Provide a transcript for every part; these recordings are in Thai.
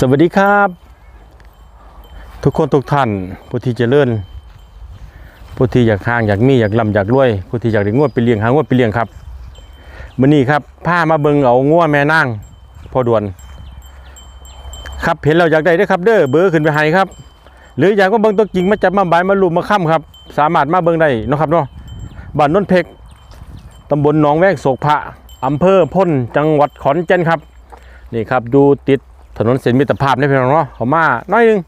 สวัสดีครับ ทุกคนทุกท่านผู้ที่เจริญผู้ที่อยากห่างอยากมีอยากลำอยากรวยผู้ที่อยากได้งวดไปเลี้ยงหางวดไปเลี้ยงครับมื้อนี้ครับพามาเบิงเอางัวแม่นางพอด่วน ครับเห็นเราอยากได้ด้อครับ เด้อเบอร์ขึ้นไปให้ครับ หรืออยากมาเบิงตัวจริงมาจับมาบามาลุมมาค่ำครับ สามารถมาเบิงได้นะครับเนาะบ้านนนเพกตำบลหนองแวกโศกพระอำเภอพ้นจังหวัดขอนแก่นครับนี่ครับดูติด ถนนเส้นมิตรภาพในเพี่น้องเนาะเขามาน้อยหนึง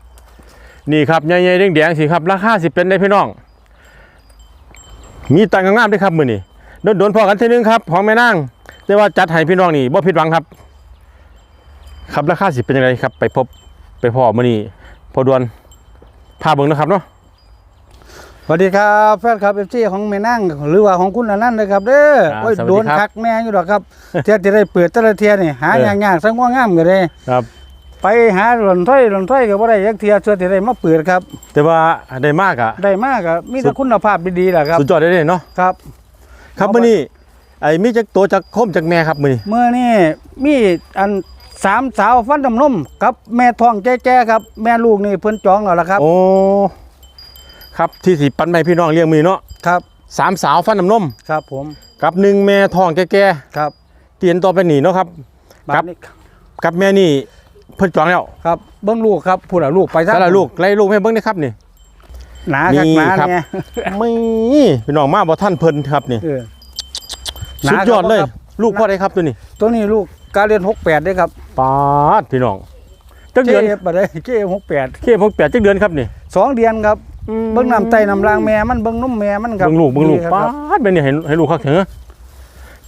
นี่ครับใหญ่ๆแดงๆสิครับราคาสิเป็นได้พี่น้อง มีตังงามๆด้วยครับมือนี่โดนๆพอกันทีนึงครับของแม่นางแต่ว่าจัดให้พี่น้องนี่บ่ผิดหวังครับ ครับราคาสิเป็นยังไงครับ ไปพบไปพอมือนี่พอดวนพาเบิ่งนะครับเนาะ สวัสดีครับแฟนคลับเอฟซีของแม่นั่งหรือว่าของคุณอนันต์นะครับเด้อโอ้ยโดนคักแน่อยู่ดอกครับเทียจะได้เปิดแต่ละเทียนี่หาอย่างยากสังว่างามก็ได้ครับ ไปหาหล่นถ้อยหล่นถ้อยก็บ่ได้ยักเทียช่วยจะได้มาเปิดครับ แต่ว่าได้มากอะได้มากก็มีสุแต่ดคุณภาพดีๆแหละครับสุดยอดได้เลยเนาะครับ ครับเอาไปมือนี่ไอ้มีจักตัวจักโคมจักแม่ครับมือนี่เมื่อนี่มีอันสามสาวฟันดำนมกับแม่ทองแก่ๆครับ แม่ลูกนี่เพิ่นจองแล้วล่ะครับ โอ้ ครับที่สิปันไปพี่น้องเลี้ยงมือเนาะครับสามสาวฟันน้ำนมครับผมกับหนึ่งแม่ทองแก่ครับๆเตียนต่อไปหนีเนาะครับบัดครับนี้กับแม่นี่เพิ่นจองแล้วครับเบิ้งลูกครับพูดเอาลูกไปซะถ้าละลูกไล่ลูกให้เบิ่งได้ครับนี่หนาคักนี่หนาครับเนี่ยไม่พี่น้องมาบ่ท่านเพิ่นครับนี่เออสุดยอดเลยหนาครับลูกพ่อได้ครับตัวนี้ ตัวนี้ลูกกาเรียนหกแปดด้วยครับปาดพี่น้องจักเจเดือนฟมาได้เจหกแปดเคพงแปดจักเดือนครับนี่สองเดือนครับ เบิ้งน้ำไตน้ำรางแม่มันเบิ้งนุ่มแม่มันครับเบิ่งลูกเบิ่งลูกดีครับปาดเป็นนี่ให้ให้ลูกคักเถอะ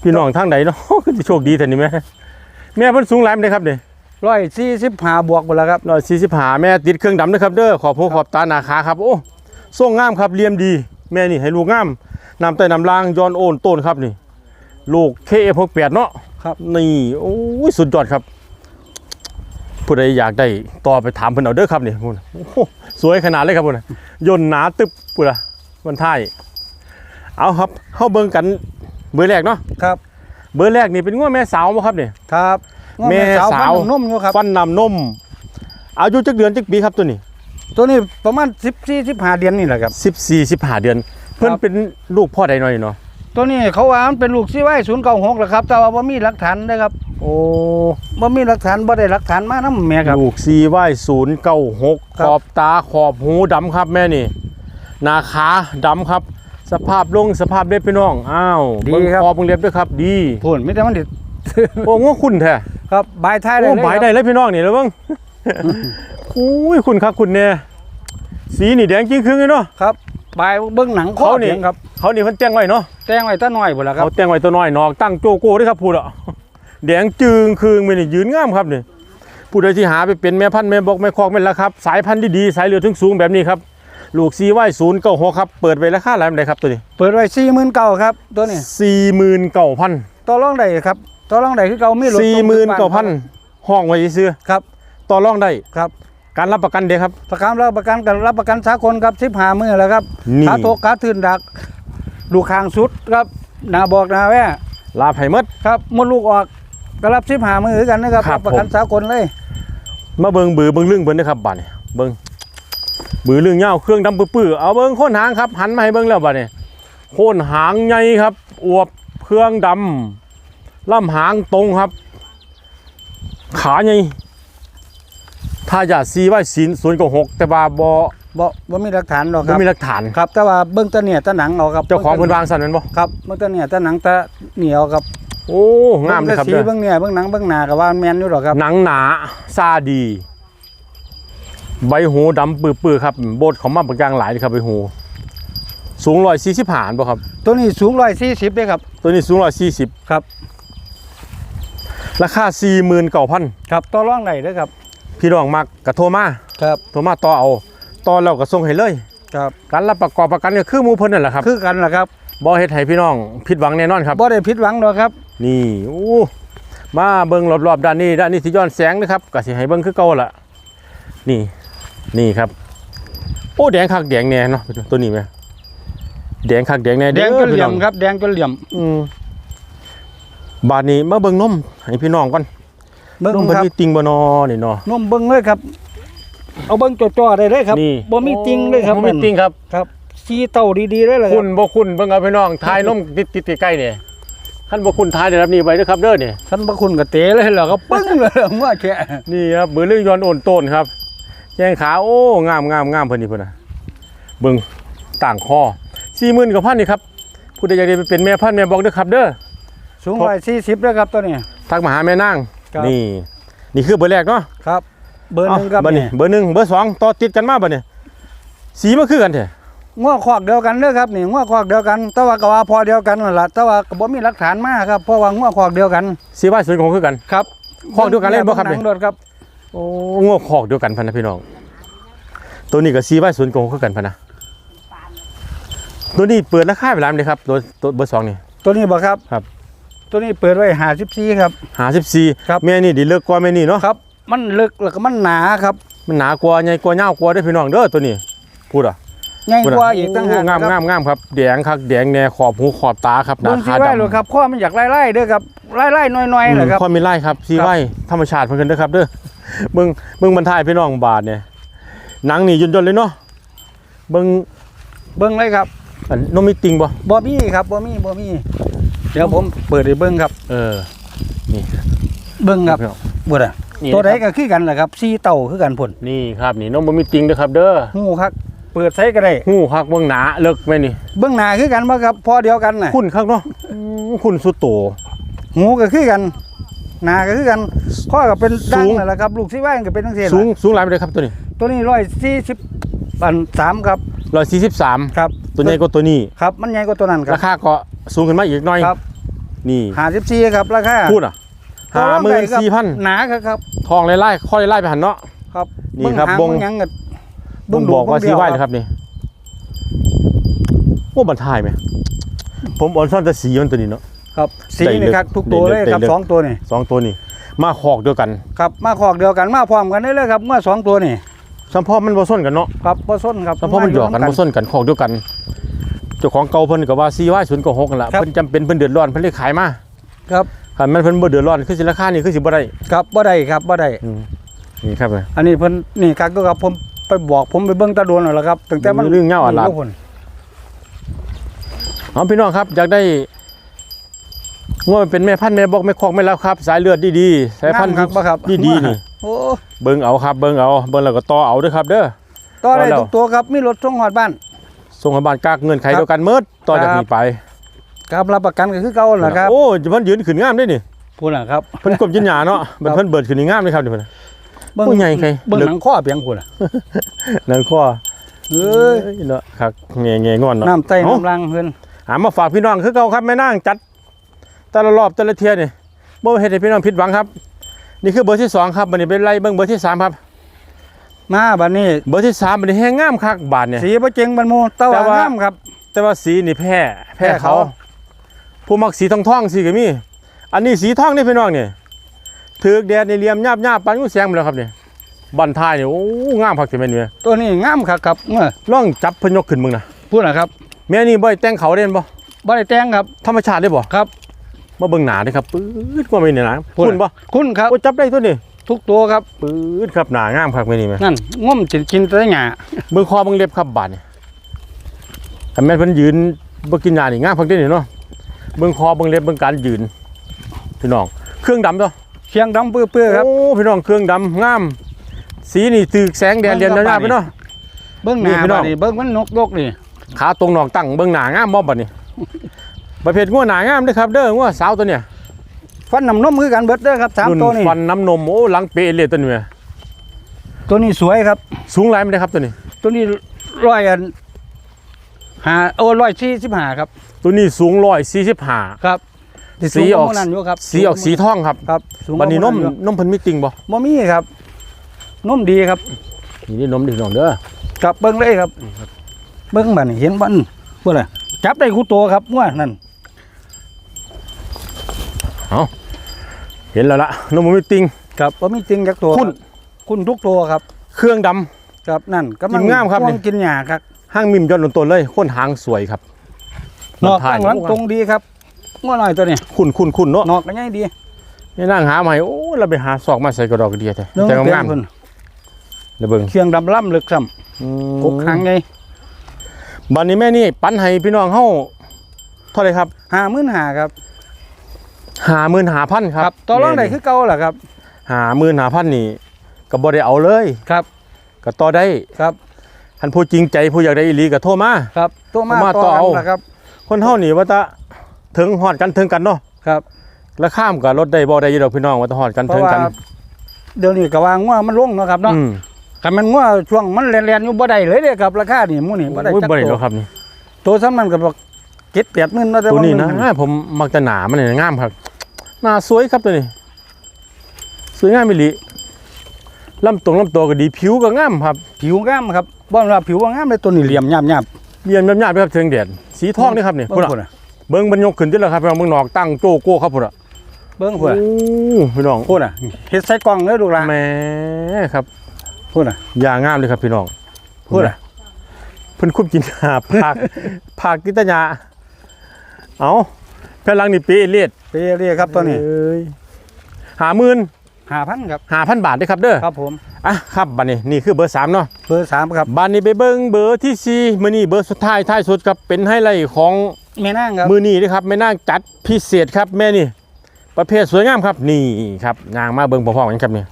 พี่น้องทางใดเนาะคือสิโชคดีแท้นี่แม่แม่เพิ่นสูงหลายปานใดครับนี่ร้อยสี่สิบห้าบวกหมดแล้วครับร้อยสี่สิบหาแม่ติดเครื่องดำนะครับเด้อขอบหูขอบตาหนาขาครับโอ้ทรงงามครับเลียมดี แม่นี่ให้ลูกงามนำแต่นำลางย้อนโอนต้นครับนี่ ลูกเคเอพกแปดเนาะครับนี่โอ้ยสุดยอดครับผู้ใดอยากได้ต่อไปถามเพิ่นเอาเด้อครับนี่พุ่นโอ้โห สวยขนาดเลยครับพุ่นน่ะย่นหนาตึบพุ่นละมันท้ายเอาครับเข้าเบิ่งกันเบอร์แรกเนาะครับ เบอร์แรกนี่เป็นง้วแม่สาวบ่ครับนี่ครับแม่สาวฟันนุ่มๆอยู่ครับฟันนำนมอายุจักเดือนจักปีครับตัวนี้ ตัวนี้ประมาณสิบสี่สิบห้าเดือนนี่แหละครับสิบสี่สิบห้าเดือน เพื่อนครับเป็นลูกพ่อใดหน่อยเนาะ ตัวนี้เขาว่ามันเป็นลูกซีไว้ศูนย์เก้าหกแหละครับ แต่ว่าบ่มีหลักฐานนะครับโอ้บ่มีหลักฐานบ่ได้หลักฐานมานํแม่ครับ ลูกซีไว้ศูนย์เก้าหกครัขบอบตาขอบหูดำครับแม่นี่หนาขาดำครับ สภาพลงสภาพเล็บพี่น้องอ้าวเบิ่งคอเบิ่งเล็บด้วยครับ ดีพูนมีแต่มันติดโอ้ง้อคุณแท้ครับบายท้ายได้โอ้เลยหมายครับได้เลยพี่น้องนี่แล้วเบิ่งอุ้ยคุณครับคุณเนี่ยสีนี่แดงจริงครึ่งเลยเนาะครับ บายเบิ่งหนังข้อเขานี่เถียงครับ เขานี่เพิ่นแต่งไว้เนาะแต่งไว้ตาน้อยพุ่นล่ะครับเขาแต่งไว้ตัวน้อยนอกตั้งโจโก้ด้วยครับพูดอะแดงจึงคืงมันนี่ยืนงามครับนี่ผู้ใดที่หาไปเป็นแม่พันธุ์แม่บอกแม่คอกแม่นละครับ สายพันธุ์ดีๆสายเหลือถึงสูงแบบนี้ครับลูกซีไว้ศูนย์เก้าหกครับเปิดไปราคาหลายปานใดครับตัวนี้เปิดไว้49,000ครับตัวนี้สี่หมื่นเก้าพันต่อรองได้ครับต่อรองได้คือเก่ามีรถสี่หมื่นเก้าพันห้องไว้ซื้อครับต่อรองได้ครับ การรับประกันเด้ครับประกันรับประกันกันรับประกันสากลครับ15มื้อแล้วครับนี่ ขาโตกขาทื่นดักลูกคางสุดครับหน้าบอกหน้าแว่ลาไผ่มด ครับมดลูกออกก็รับ15มื้อคือกันนะครับครับ รับประกันผมสากลเลย มาเบิงบือเบิงลึงเพิ่นนะครับบัดนี้เบิงบือลึงเงาวเครื่องดำปื้อๆเอาเบิงโค้นหางครับหันมาให้เบิงแล้วบัดนี้โค้นหางใหญ่ครับ อวบเครื่องดำล่ำหางตรงครับ ขาใหญ่ ถ้าอยากซีไว้ศีลศูนย์กับหกแต่ว่าบ่บ่บ่มีหลักฐานหรอกคบ่รับมีหลักฐานครับ แต่ว่าเบิ่งแตะเนี่ยแตะหนังเอาครับเจ้าของเพิ่นวางสั่นแม่นบ่ครับเบิ่งแตะเนี่ยแตะหนังแตะเหนียวครับโอ้งามเลยครับสีเด้อเบิ่งเนี่ยเบิ่งหนังเบิ่งหน้าก็ว่าแม่นอยู่หรอกครับหนังหนาซาดี ใบหูดำปื้อๆครับโบดเขามาประกางหลายเลยครับใบหู สูงร้อยสี่สิบหานบ่ครับ ตัวนี้สูง140เด้ครับ ตัวนี้สูงร้อยสี่สิบครับ ราคาสี่หมื่นเก้าพันครับต่อรองได้เด้อครับ พี่น้องมักกระโทรมาครับโทรมาต่อเอาต่อแล้วก็ส่งให้เลย ครับการรับประกอบประกันก็คือหมูเพิ่นนั่นแหละครับคือกันล่ะครับบ่เฮ็ดให้พี่น้องผิดหวังแน่นอนครับบ่ได้ผิดหวังหรอกครับ นี่อู้มาเบิ่งรอบๆด้านนี้ด้านนี้สิย้อนแสงนะครับก็สิให้เบิ่งคือเก่าล่ะนี่นี่ครับ โอ้แดงคักแดงแน่เนาะตัวนี้ไหมแดงคักแดงแน่แดงจนเหลี่ยมพี่น้องครับแดงจนเหลี่ยมอืมบาดนี้มาเบิ่งนมให้พี่น้องก่อน เบิ่งนุ่มเพิ่นครับมีติงบ่นอนี่เนาะ นมเบิ่งเลยครับ เอาเบิ่งจ่อๆได้เลยครับนี่ บ่มีติงเลยครับบ่มีติงครับครับซีเต้าดีๆเลยเลยคคุรับณบ่คุณเบิ่งเอาพี่น้องทายนมติดติดใกล้ๆนี่คันบ่คุณทายได้รับนี่ไว้เด้อครับเด้อนี่ ท่านพระคุณก็เตะเลยเหรอก็ปึ้งเลยเมื่อแค่นี่ครับมือเรื่องย้อนโอนโตนครับแจ้งขาโอ้งามงามงามเพิ่นนี่เพิ่นน่ะเบิ่งต่างคอ40,000กว่าพันนี่ครับผู้ใดอยากได้ไปเป็นแม่พันธุ์แม่บอกเด้อครับเด้อสูงร้อยสี่สิบเลยครับตัวนี้ทักมาหาแม่นาง ครับ นี่ นี่คือเบอร์แรกเนาะครับ เบอร์หนึ่งครับเบอร์นี้เบอร์หนึ่งเบอร์สองต่อติดกันมาบัดนี้สีมันคือกันแท้ง้อคอกเดียวกันเด้อครับนี่ง้อคอกเดียวกัน แต่ว่าก็ว่าพอเดียวกันนั่นล่ะแต่ว่าก็บ่มีหลักฐานมาครับเพราะว่าง้อคอกเดียวกันสีว่าสวยของคือกันครับคอกเดียวกันเล่นบ่ครับหนี่นังโดดครับโอ้งวคอกเดียวกันพันนะพี่น้อง ตัวนี้กับสีว่าสวยของคือกันพันนะตัวนี้เปิดราคาไปแล้วเลยครับตัวตัวเบอร์สองนี่ตัวนี้บ่ครับครับ ตัวนี้เปิดไว้หาสิบสี่ครับ หาสิบสี่ครับ แม่นี่ดีเลิกกว่าแม่นี่เนาะครับ มันลึกแล้วก็มันหนาครับมันหนากว่าใหญ่กว่าเงาวกว่าได้อพี่น้องเด้อตัวนี้พูดอะใหญ่พูดกว่าอะอีกตั้งหากโงามครับงามงามครับแดงคักแดงแน่ขอบหูขอบตาครับหเบิ่น้างสีขาไว้ดำเลยครับข้อมันอยากไล่ๆเด้อครับไล่ๆน้อยๆเลยครับความมีไล่ครับซีครับไว้ธรรมชาติเพิ่นกันเด้อครับเด้อเบิ่งเบิ่งบรรทายพี่น้องบาทเนี่ยหนังนี่ย่นๆเลยเนาะเบิ่งเบิ่งเลยครับอันนมมีติงบ่บ่มีครับบ่มีบ่มี เดี๋ยวผมเปิดให้เบิ่งครับ เออเบิ่งครับพี่น้องบ่ได้นี่ตัวใดนะครับก็คือกันแหละครับซีเต่าคือกันพุ่นนี่ครับนี่นมบ่มีติงเด้อครับ เด้อหูคักเปิดใส่ก็ได้หูคักเบิ่งหนาเลิกแม่นี่ เบื้องหน้าคือกันบ่ครับพอเดียวกันน่ะคุ้นคักเนาะอืมคุ้นสุดโตหูก็คือกันหน้าก็คือกันข้อก็เป็นดังสูงนั่นแหละครับลูกที่ว่างก็เป็นจังซี่สูงล่ะสูงหลายไปเลยครับตัวนี้ ตัวนี้140อัน3ครับ143ครับ ตัวใหญ่กว่าตัวนี้ครับมันใหญ่กว่าตัวนั้นครัราคาก็ สูงขึ้นมาอีกหน่อยครับ นี่54ครับราคาพูดอะต่อรองได้ครับ54,000หนาครับครับทองไล่ๆค่อยไล่ไปหันเนาะครับนี่ครับเงหางบ่งเบิ่งหยังก็บ่งบอกว่าเดีสียวไหวนะครับนี่โอ้บันทายไหมผมอ่อนซ่อนแต่สีมันตัวนี้เนาะครับสีได้เลืนี่อกครับทุกตัวได้เลเลือกยครับได้เลือกสองตัวนี่สองตัวนี้มาขอกเดียวกันครับมาคอกเดียวกันมาพร้อมกันได้เลยครับเมื่อสองตัวนี่สัมพ่อมันบ่ส้นกันเนาะครับบ่ส้นครับสัมพ่อมันหยอกกันบ่ส้นกันขอกเดียวกัน เจ้าของเก่าเพิ่นก็ว่าซีว่าศูนย์กับหกนั่นล่ะเพิ่นจำเป็นเพิ่นเดือดร้อนเพิ่นเลยขายมาครับคันแมันเพิ่นบ่เดือดร้อนคือสิราคานี่คือสิบ่ได้ครับบ่ได้ครับบ่ได้อืมนี่ครับอันนี้เพิ่นนี่ครับก็ครับผมไปบอกผมไปเบิ่งตาโดนแล้วล่ะครับตั้งแต่มันเรื่องเงาอัดลาดอยู่พุ่นเอาพี่น้องครับอยากได้งัวมันเป็นแม่พันธุ์แม่บอกแม่คอกแม่แล้วครับ สายเลือดดีๆสายพันธุ์งามครับบ่ครับดีๆนี่โอ้เบิ่งเอาครับเบิ่งเอาเบิ่งแล้วก็ต่อเอาเด้อครับ เด้อ ต่อได้พอแล้ว ทุกตัวครับมีรถส่งฮอดบ้าน ส่งให้บ้านกากเงินไขครับเดียวกันเมิดต่อจากครับนี้ไปครับรับประกันก็คือเก่าแหละครับโอ้ยเพิ่นยืนขึ้นงามเด้นี่พูดน่ะครับเพิ่นกบยืนหยาเนาะเพิ่นเพิ่นเบิดขึ้นนี่งามเลยครับนี่เพิ่นเบิ่งผู้ใหญ่ใครเบิ่งลึกหนังข้อเพียงพุ่นน่ะนั่นข้อเอ้ยเนาะครับแง่ๆงอนเนาะน้ำใต้เอ้าน้ำลังเพิ่นหามาฝากพี่น้องคือเก่าครับแม่นางจัดแต่ละรอบแต่ละเที่ยนี่บ่เฮ็ดให้พี่น้องผิดหวังครับ นี่คือเบอร์ที่สองครับบัดนี้เป็นไล่เบิ่งเบอร์ที่สามครับ มาบัดนี้เบอร์ที่สามบัดนี้แห้งงามคักบาทเนี่ยสีบ่เจ๋งบันโมแตะแต่ว่าว่างามครับ แต่ว่าสีนี่แพ้แพ้แพ้เขาเขา ผู้มักสีทองทองๆสีก็มี อันนี้สีทองนี่พี่น้องนี่ถือกแดดในเหลี่ยมหยาบหยาบๆปานงูแสงหมดแล้วครับนี่บันทายนี่โอ้งามคักสิแม่นเว้ยตัวนี้งามครับครับเมื่อลองจับเพิ่นยกขึ้นมึงนะพูดน่ะครับแม่นี่บ่ได้แต่งเขาเด่นบ่บ่ได้แต่งครับ ธรรมชาติได้บ่ครับมาเบิ่งหนาเด้ครับปื๊ดกว่าไม่เนี่ยนะพูดคุณบ่คุณครับโอ้จับได้ตัวนี้ ทุกตัวครับปื๊ดครับหนางามคักแม่นี่แม่นั่นง่อมจิกินแต่หญ้าเบิ่งคอเบิ่งเล็บครับบาดนี่คันแม่นเพิ่นยืนบ่กินยานี่งามคักเด้นี่เนาะเบิ่งคอเบิ่งเล็บเบิ่งการยืนพี่น้อง เครื่องดำตัวเชียงดำเปื้อๆครับโอ้พี่น้องเครื่องดำงาม สีนี่ตึกแสงแดดเรียนเบิ่งยาครับวๆไปเนาะเบิ่งหนี่น้าพี่น้บัองดนี้เบิ่งมันนกยกนี่ขาตรงหนองตั้งเบิ่งหนางามบ่บัดนี้ประเภทงัวหนางามเด้อครับ เด้องัวสาวตัวเนี้ย ฟันน้ำนมคือกันเบิดเด้อครับสามรุ่นตัวนี่ฟันน้ำนมโอ้หลังเปะเลยตัวนี้แม่ตัวนี้สวยครับ สูงหลายไม่ได้ครับตัวนี้ ตัวนี้ร้อยอันหาโอ้ร้อยสี่สิบห้าครับตัวนี้สูงร้อยสี่สิบห้าครับสีออกสูงว่าหมู่นั่นอยู่ครับสีออกสีทองครับครับสูงบัดนี้นมกว่าหอยู่นมเพิ่นมีติงบ่บ่มีครับนมดีครับ นี่นี่นมดิน้องเด้อครับเบิ่งเลยครับ เบิ่งบัดนี้เห็นบ่นบ่ล่ะจับได้คู่ตัวครับว่านั่น เห็นแล้วล่ะนมบ่มีติง ครับบ่มีจริงจักตัวคุณคุณทุกตัวครับเครื่องดำ ครับนั่นกำลังกินงามครับช่วนี่งกินหญ้าครับห้างมิมยอดลนต้นเลยคนหางสวยครับนอกถ่ายข้างหลังตรงดีครับง้อหน่อยตัวนี้คุณคุณคุณเนาะนอกก็ใหญ่ดีนี่นั่งหาใหม่โอ้เราไปหาซอกมาใส่กระดอกกระเดียแท้เรื่องแต่เต็งามมเพิ่นๆเดี๋ยวเบิ่งเชียงดำล่ำลึกซ้อืมำกกหางไงบัดนี้แม่นี่ ปันให้พี่น้องเฮาเท่าไหร่ครับหามื่นหาครับ 55,000ครับต่อรองได้คือเก่าล่ะครับ55,000นี่ก็บ่ได้เอาเลยครับก็ต่อได้ครับท่านผู้จริงใจผู้อยากได้อีหลีก็โทรมาครับตัวมาเอามาต่อต่อกัเอานล่ะครับ คนเฮานี่ว่าจะถึงฮอดกันถึงกันเนาะครับราคามก็ลดได้บ่ได้อยู่ดอกพี่น้องว่าจะฮอดกันเพถึราะงว่ากันเดี๋ยวนี้ก็ว่างัวมันลงเนาะครับเนาะอืมคันมันงัวช่วงมันแล่นๆอยู่บ่ได้เลยเด้ครับราคานี่หมู่นี่บ่ได้โอ้ยจักบ่ได้ตัหรวอกครับนี่ตัวซ้ำนั้นก็บอกเจ็ดแปดหมื่นเนาะแต่ตัวว่านี้นะมัผมมักจะหนามันเนี่ยงามครับ หน้าสวยครับตัวนี้ สวยงามมิลิลำตรงลำตัวก็ดีผิวก็งามครับ ผิวงามครับบ่ว่าผิวว่างามเลยตัวนี้เหลี่ยมหยาบเรียนแบบหยาบๆครับเชิงแดดสีทองนี่ครับนี่ๆพุ่เบิ่นงอะพุ่นน่ะเบิ้งบรรยกขึ้นที่แล้วครับพี่น้องเบิ้งนอกตั้งโจโก้ครับพุ่นอะเบิ่งพุ่นน่ะโอ้พี่น้องพุ่นน่ะเฮ็ดใส่กล่องเด้อลูกหลานแหม่ครับพุ่นน่ะอย่างงามเลยครับพี่น้องพุ่นน่ะเพิ่นคุบกินหาผักผักกิตยาเอา แพลังนี่ปีเลียดไปเรียกครับตัวนี้เอ้ยหาหมื่น5,000ครับหาพันบาทเด้อครับเด้อครับผมอะครับบัดนี้นี่คือเบอร์สามเนาะเบอร์3ครับบัดนี้ไปเบิ่งเบอร์ที่สี่มื้อนี้เบอร์สุดท้ายท้ายสุดครับเป็นไฮไลท์ของแม่นางครับมื้อนี้นะครับแม่นางจัดพิเศษครับแม่นี่ ประเภทสวยงามครับนี่ครับนางมาเบิ่งพร้อมๆกันครับนี่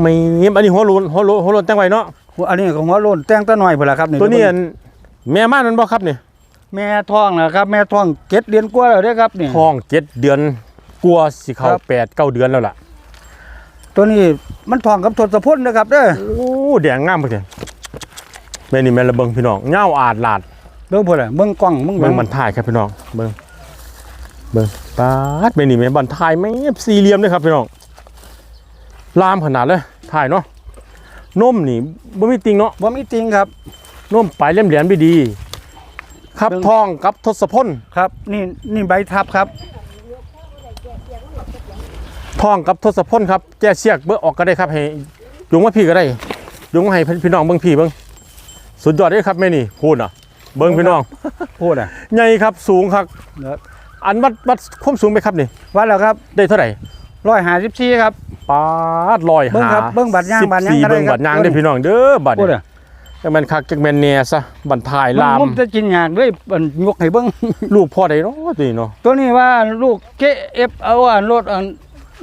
ไม่อันนี้หัวโลนหัวโลนหัวโลนแต่งไว้เนาะอันนี้ของหัวโล้นแต่งตะหน่อยพุ่นล่ะครับนี่ตัวนี้อันแม่ม่านมันบ่ครับนี่ แม่ท้องนะครับ แม่ท้องเจ็ดเดือนกว่าแล้วเด้อครับนี่ ท้องเจ็ดเดือนกลัวสิเข้าครับ แปดเก้าเดือนแล้วล่ะตัวนี้มันท้องกับทศพลนะครับเด้อโอ้แดงงามเพิ่นแม่นี่แม่นละเบิ่งพี่น้องเหงาอาดลาดเบิ่งพุ่นน่ะเบิ่งกล้องเบิ่งเบิ่งบรรทายครับพี่น้องเบิ่งเบิ่งปาดแม่นี่แม่บรรทายแม่งสี่เหลี่ยมเลยครับพี่น้องลามขนาดเลยถ่ายเนาะนมนี่บ่มีติงเนาะ บ่มีจริงครับนมปลายเหลี่ยมเหรียญไม่ดี ครับเบิ่งทองกับทศพลครับ นี่นี่ใบทับครับทองกับทศพลครับแก้เชือกเบิ่งออกก็ได้ครับให้ยุงมาพี่ก็ได้ยุงมาให้พี่น้องเบิ่งพี่เบิ่งสุดยอดเลยครับแม่นี่พูดอะ เบิ่งพี่น้องพูดอะใหญ่ครับสูงครับเดี๋ยวอันวัดวัดความสูงไปครับนี่วัดแล้วครับได้เท่าไหร่154ครับปาดลอยเบิ่งครับเบิ่งบัตรย่างบัตรย่าง14ก็ได้เบิ่งครับบัตรย่างได้อพี่น้องเด้อบัตรพูด อะจังแม่นคักจังแม่นแหน่ซะบันทายมันลามผมจะกินหยากด้วยอันยกให้เบิ่งลูกพ่อได้เนาะตัวนี้เนาะตัวนี้ว่าลูก KF เอาอันรถอัน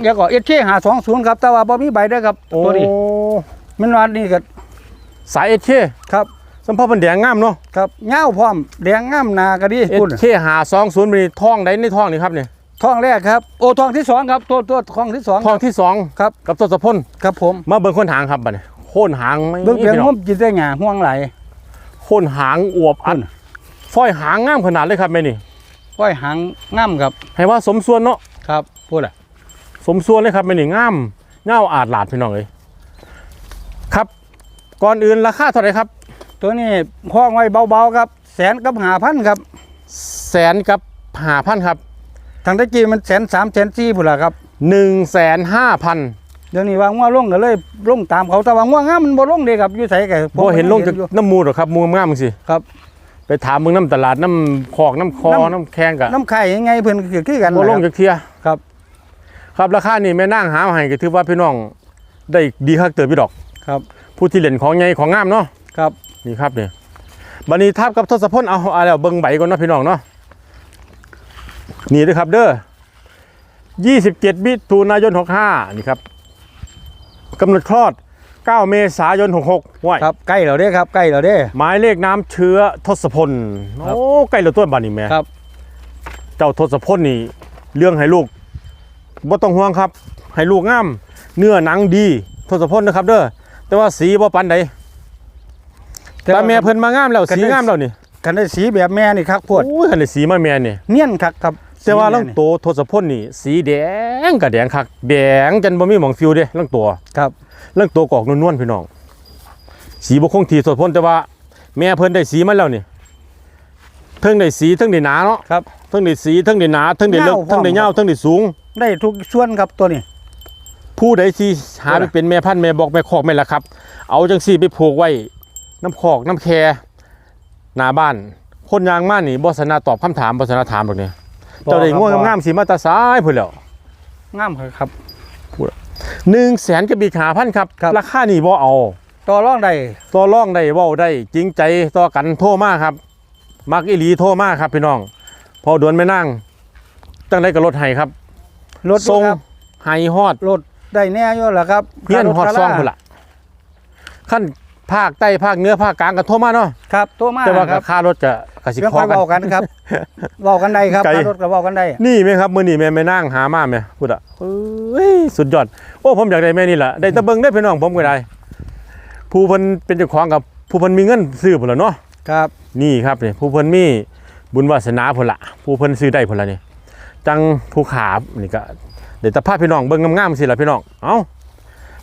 เดี๋ยวก็ SK 520ครับ แต่ว่าบ่มีใบเด้อครับตัวนี้โอ้มันว่านี่ก็สายเอเคครับสัมพ่อเพิ่นแดงงามเนาะครับเงาวพร้อมแดงงามหนาก็ดีเอพูดเคหาสองศูนย์มีทองได้ในทองนี่ครับเนี่ยท้องแรกครับโอ้ท้องที่สองครับตัวตัวท้องที่สองทองที่สองครับกับทศพลครับผมมาเบิ่งคนหางครับบัดนี้ โค่นหางไม่เบิ่งเพียงพี่น้ผองมกินได้หยาห่วงไหลโค่นหางอวบอัดพุ่นฝ้อยหางงามขนาดเลยครับแม่นี่ก้อยหางงามครับ ให้ว่าสมส่วนเนาะครับพูดอะสมส่วนเลยครับแม่นี่งามเงาอาดหลาดพี่น้องเลยครับ ก่อนอื่นราคาเท่าไหร่ครับ ตัวนี้ห้องไว้เบาๆครับ แสนกับหาพันครับ แสนกับหาพันครับทางตะกี้มันแสนสามแสนสี่พุ่นละครับหนึ่งแสนห้าพัน เดี๋ยวนี้ว่างัวลงก็เลยลงตามเขาแต่ว่างัวงามมันบ่ลงเด้ครับอยู่ไสก็ผมพอเห็นลงจากอยู่น้ำมูดหรอกครับมูงามมึงสิครับ ไปถามมึงน้ำตลาดน้ำคอกน้ำคอน้ำน้ำแข้งกะน้ำไข่ยังไงเพิ่นคือคือกันบ่ลงนะคจารับกเทียครับ ครับราคานี่แม่นั่งหามาให้ก็ถือว่าพี่น้องได้ดีคักเติบพี่ดอก ครับผู้ที่เล่นของใหญ่ของงามเนาะ ครับนี่ครับนี่บัดนี้ทับกับทศพลเอาเอาแล้วเบิ่งใบก่อนเนาะพี่น้องเนาะนี่เด้อครับเด้อ27มิถุนายน65นี่ครับ กำหนดคลอด 9 เมษายน 66ว้ายครับใกล้แล้วเด้ครับใกล้แล้วเด้ หมายเลขน้ำเชื้อทศพล ครับ โอ้ใกล้แล้วตัวบัดนี้แม่ครับ เจ้าทศพลนี่ เรื่องให้ลูกบ่ต้องห่วงครับ ให้ลูกงาม เนื้อหนังดีทศพลนะครับเด้อแต่ว่าสีบ่ปานใดแต่แม่เพิ่นมางามแล้วกันสีได้งามแล้วนี่กันได้สีแบบแม่นี่ครับพวดโอ้ยคันได้สีมาแม่นี่ เนียนคักครับ แต่ว่าสีลังแม่นี่โตวทศพลนี่ สีแดงก็แดงคักแดงจนบ่มีหม่องฟิวเด้ลังตัวครับลังตัวกอกนวลๆพี่น้อง สีบ่คงที่ทศพลแต่ว่า แม่เพิ่นได้สีมาแล้วนี่เทิงได้สีเทิงได้หนาเนาะครับเทิงได้สีเทิงได้หนาเทิงได้เลิกเงาพร้อมเทิงได้ยาวเทิงได้สูง ได้ทุกส่วนครับตัวนี้ ผู้ใดที่หาไปเป็นแม่พันธุ์แม่บอกแม่คอกแม่ละครับ เอาจังซี่ไปผูกไว้น้ำคอกน้ำแคหน้าบ้าน คนยางมานี่บ่สนาตอบคำถามบ่สนาถามหรอกนี่ เจ้าได้ง่วงงามๆสิมาแตาซ้ายพุ่นแล้วงามครับหนึ่งแสนกับอีกหาพันครับครับราคานี่บ่เอา ต่อรองได้ต่อรองได้เว้าได้จริงใจต่อกันโทรมาครับ มักอีหลีโทรมาครับ พี่น้อง พอดวนไม่นั่งตั้งได้กับรถไห้ครับรถทรงครับไห้ฮอดรถได้แน่อยู่แหละครับเฮียนฮอดค่ารถซองพุ่นละขั้น ภาคใต้ภาคเหนือภาคกลางก็โทรมาเนาะครับตัวมาแต่ว่าครับค่ารถจะกสิเรื่องคอค่อยกันเว้ากันครับเว้ากันได้ครับไกลค่ารถก็เว้ากันได้ นี่ไหมครับมือนี่แม่แม่นั่งหามาไหมพูดอะเอ้ยสุดยอดโอ้ผมอยากได้แม่นี่แหละได้แตะเบิงได้พี่น้องผมก็ได้ผู้เพิ่นเป็นเจ้าของกับผู้เพิ่นมีเงินซื้อพุ่นละเนาะครับ นี่ครับนี่ผู้เพิ่นมีบุญวาสนาพุ่นละผู้เพิ่นซื้อได้พุ่นละนี่จังผู้ขานี่ก็เดี๋ยวแตะพาพี่น้องเบิ่งงามๆสิล่ะพี่น้องเอ้า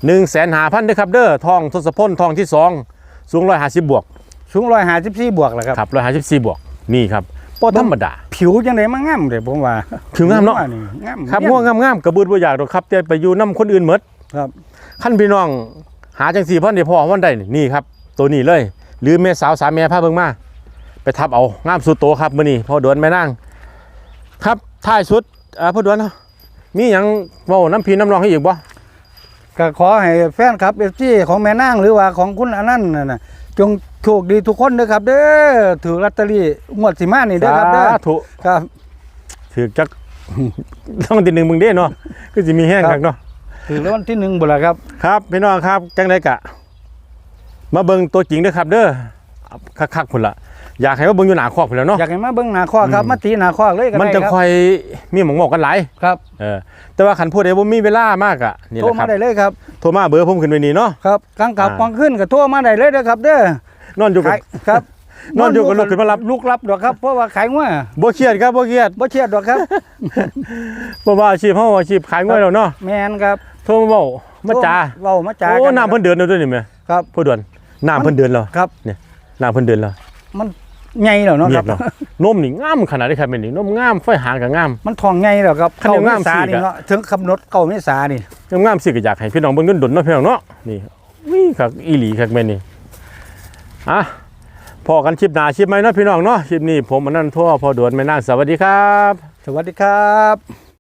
หนึ่งแสนหาพันเด้อครับเด้อทองทศพลทองที่สองสูงร้อยห้าสิบบวกสูง154บวกแหละครับครับร้อยห้าสิบสี่บวกนี่ครับบ่ธรรมดา ผิวจังได๋มางามเด้ผมว่าผิวงามเนาะงามครับง่วงงามๆกระบืดบ่อยากดอกครับแต่ไปอยู่นํคนอื่นหมดครับขั้นพี่น้องหาจังสี่พ่อนี่พ่อวันใดนี่นี่ครับ ตัวนี้เลย หรือแม่สาวสามแม่พาเบิ่งมา ไปทับเอางามสุดโตครับมื้อนี้พ่อดวนแม่นางครับท้ายสุดอ่าพ่อดวนเนาะมีหยังเว้าน้ำพี่น้ำรองให้อีกบ่ ก็ขอให้แฟนครับ FG ของแม่นางหรือว่าของคุณอนันต์นั่นน่ะจงโชคดีทุกคนเด้อครับ เด้อถือลอตเตอรี่งวดสิมานี่เด้อครับเด้อสาธุ ครับ ถือจัก ต้องติดหนึ่งมึงเด้เนาะคือสิมีแห้งครับคักเนาะถือรางวัลที่หนึ่งบุละครับ ครับพี่น้องครับจังไดกะ มาเบิ่งตัวจริงเด้อครับเด้อคักๆพุ่นละ อยากให้มาเบิ่งอยู่หน้าคอกพุ่นแหล้วเนาะ อยากให้มาเบิ่งหน้าคอกครับอืม มาตีหน้าคอกเลยก็มันได้จะครับค่อยมีหมองบอกกันหลายครับเออแต่ว่าขันพูดได้บ่มีเวลามากอะนี่แหโทรละคมารับได้เลยครับโทรมาเบอร์ผมขึ้นไว้นี่เนาะ ครับกลางกับอ่า กลางขึ้นก็โทรมาได้เลยเด้อครับ เด้อนอนอยู่กับ ขายครับนอนอยู่กับลูกขึ้นมารับ ลูกรับดอกครับเพราะว่าขายงัวบ่เครียดครับบ่เครียดบ่เครียดดอกครับ เพราะว่าอาชีพเฮาอาชีพขายงวยแล้วเนาะแม่นครับโทรมาเว้ามาจ้าเว้ามาจาโอ้กันน้ำเพิ่นเดือนแล้วด้วยนี่แม่ครับ ผู้ด่วนน้ำเพิ่นเดือนแล้วครับ น้ำเพิ่นเดือนแล้วมัน ใหญ่แล้วเนาะเงีคยรับบแล้วนมนี่งามขนาดนี้ครับแม่นี่นมงามไฟหางก็งาม มันทองใหญ่แล้วครับคันเดียวงามเมษาสินี่กะ เนาะถึงกำหนดเก้าเมษานี่งามๆสิก็อยากให้พี่น้องเบิ่งดนๆเนาะพี่น้องเนาะนี่วิ่คักอีหลีคักแม่นี่อะพอกันคลิปหน้าคลิปใหม่เนาะพี่น้องเนาะคลิปนี้ผมอนันต์ทั่วพอด่วนแม่นางสวัสดีครับ สวัสดีครับ